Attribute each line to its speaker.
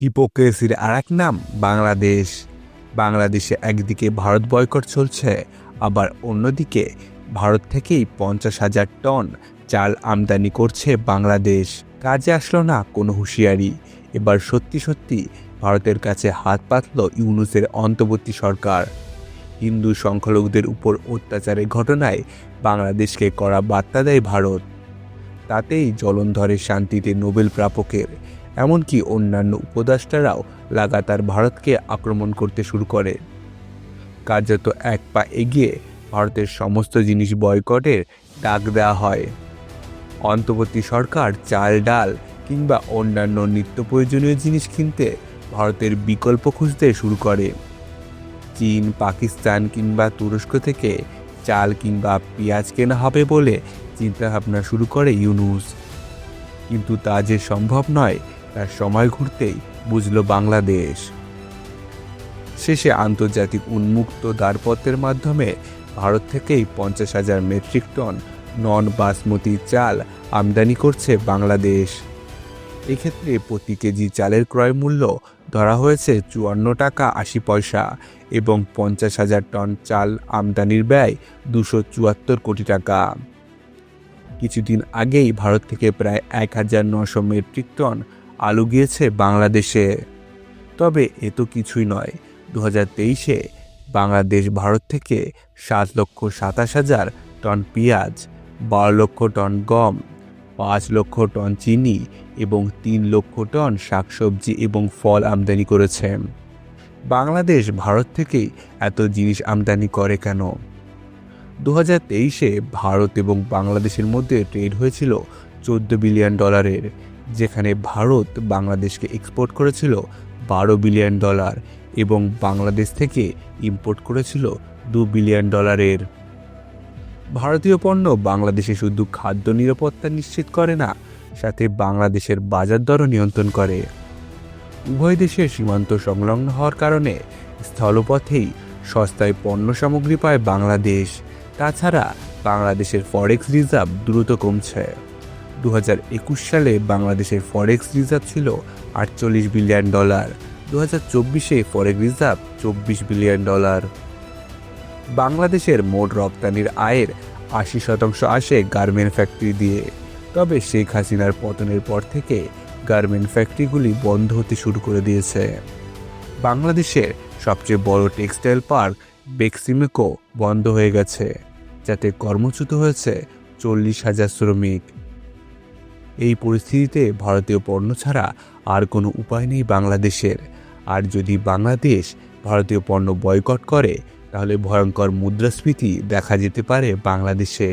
Speaker 1: হিপোক্রেসির আর এক নাম, বাংলাদেশ। বাংলাদেশে একদিকে ভারত বয়কট চলছে, আবার অন্যদিকে ভারত থেকেই পঞ্চাশ হাজার টন চাল আমদানি করছে বাংলাদেশ। কাজে আসলো না কোনো হুঁশিয়ারি। এবার সত্যি সত্যি ভারতের কাছে হাত পাতল ইউনুসের অন্তর্বর্তী সরকার। হিন্দু সংখ্যালঘুদের উপর অত্যাচারের ঘটনায় বাংলাদেশকে করা বার্তা দেয় ভারত। তাতেই জলন্ধরে শান্তিতে নোবেল প্রাপকের এমনকি অন্যান্য উপদেষ্টারাও লাগাতার ভারতকে আক্রমণ করতে শুরু করে। কার্যত এক পা এগিয়ে ভারতের সমস্ত জিনিস বয়কটের ডাক দেওয়া হয়। অন্তর্বর্তী সরকার চাল, ডাল কিংবা অন্যান্য নিত্য প্রয়োজনীয় জিনিস কিনতে ভারতের বিকল্প খুঁজতে শুরু করে। চীন, পাকিস্তান কিংবা তুরস্ক থেকে চাল কিংবা পেঁয়াজ কেনা হবে বলে চিন্তাভাবনা শুরু করে ইউনুস। কিন্তু তা যে সম্ভব নয় তার সময় ঘুরতেই বুঝল বাংলাদেশ। শেষে আন্তর্জাতিক উন্মুক্ত দ্বারপত্রের মাধ্যমে ভারত থেকেই পঞ্চাশ হাজার মেট্রিক টন নন বাসমতি চাল আমদানি করছে বাংলাদেশ। এক্ষেত্রে প্রতি কেজি চালের ক্রয় মূল্য ধরা হয়েছে চুয়ান্ন টাকা আশি পয়সা এবং পঞ্চাশ হাজার টন চাল আমদানির ব্যয় দুশো চুয়াত্তর কোটি টাকা। কিছুদিন আগেই ভারত থেকে প্রায় এক হাজার নশো মেট্রিক টন আলু গিয়েছে বাংলাদেশে। তবে এ তো কিছুই নয়। দু হাজার তেইশে বাংলাদেশ, ভারত থেকে সাত লক্ষ সাতাশ হাজার টন পেঁয়াজ, বারো লক্ষ টন গম, পাঁচ লক্ষ টন চিনি এবং তিন লক্ষ টন শাকসবজি এবং ফল আমদানি করেছে। বাংলাদেশ, ভারত থেকেই এত জিনিস আমদানি করে কেন? দু হাজার তেইশে ভারত এবং বাংলাদেশের মধ্যে ট্রেড হয়েছিল চোদ্দ বিলিয়ন ডলারের যেখানে ভারত বাংলাদেশকে এক্সপোর্ট করেছিল বারো বিলিয়ন ডলার এবং বাংলাদেশ থেকে ইম্পোর্ট করেছিল দু বিলিয়ন ডলারের ভারতীয় পণ্য বাংলাদেশে শুধু খাদ্য নিরাপত্তা নিশ্চিত করে না, সাথে বাংলাদেশের বাজার দরও নিয়ন্ত্রণ করে। উভয় দেশের সীমান্ত সংলগ্ন হওয়ার কারণে স্থলপথেই সস্তায় পণ্য সামগ্রী পায় বাংলাদেশ। তাছাড়া বাংলাদেশের ফরেক্স রিজার্ভ দ্রুত কমছে। দু হাজার একুশ সালে বাংলাদেশের ফরেক্স রিজার্ভ ছিল আটচল্লিশ বিলিয়ন ডলার। দু হাজার চব্বিশে ফরেক্স রিজার্ভ চব্বিশ বিলিয়ন ডলার। বাংলাদেশের মোট রপ্তানির আয়ের আশি শতাংশ আসে গার্মেন্ট ফ্যাক্টরি দিয়ে। তবে শেখ হাসিনার পতনের পর থেকে গার্মেন্ট ফ্যাক্টরিগুলি বন্ধ হতে শুরু করে দিয়েছে। বাংলাদেশের সবচেয়ে বড় টেক্সটাইল পার্ক বেক্সিমেকো বন্ধ হয়ে গেছে, যাতে কর্মচ্যুত হয়েছে চল্লিশ হাজার শ্রমিক। এই পরিস্থিতিতে ভারতীয় পণ্য ছাড়া আর কোনো উপায় নেই বাংলাদেশের। আর যদি বাংলাদেশ ভারতীয় পণ্য বয়কট করে, তাহলে ভয়ঙ্কর মুদ্রাস্ফীতি দেখা যেতে পারে বাংলাদেশে।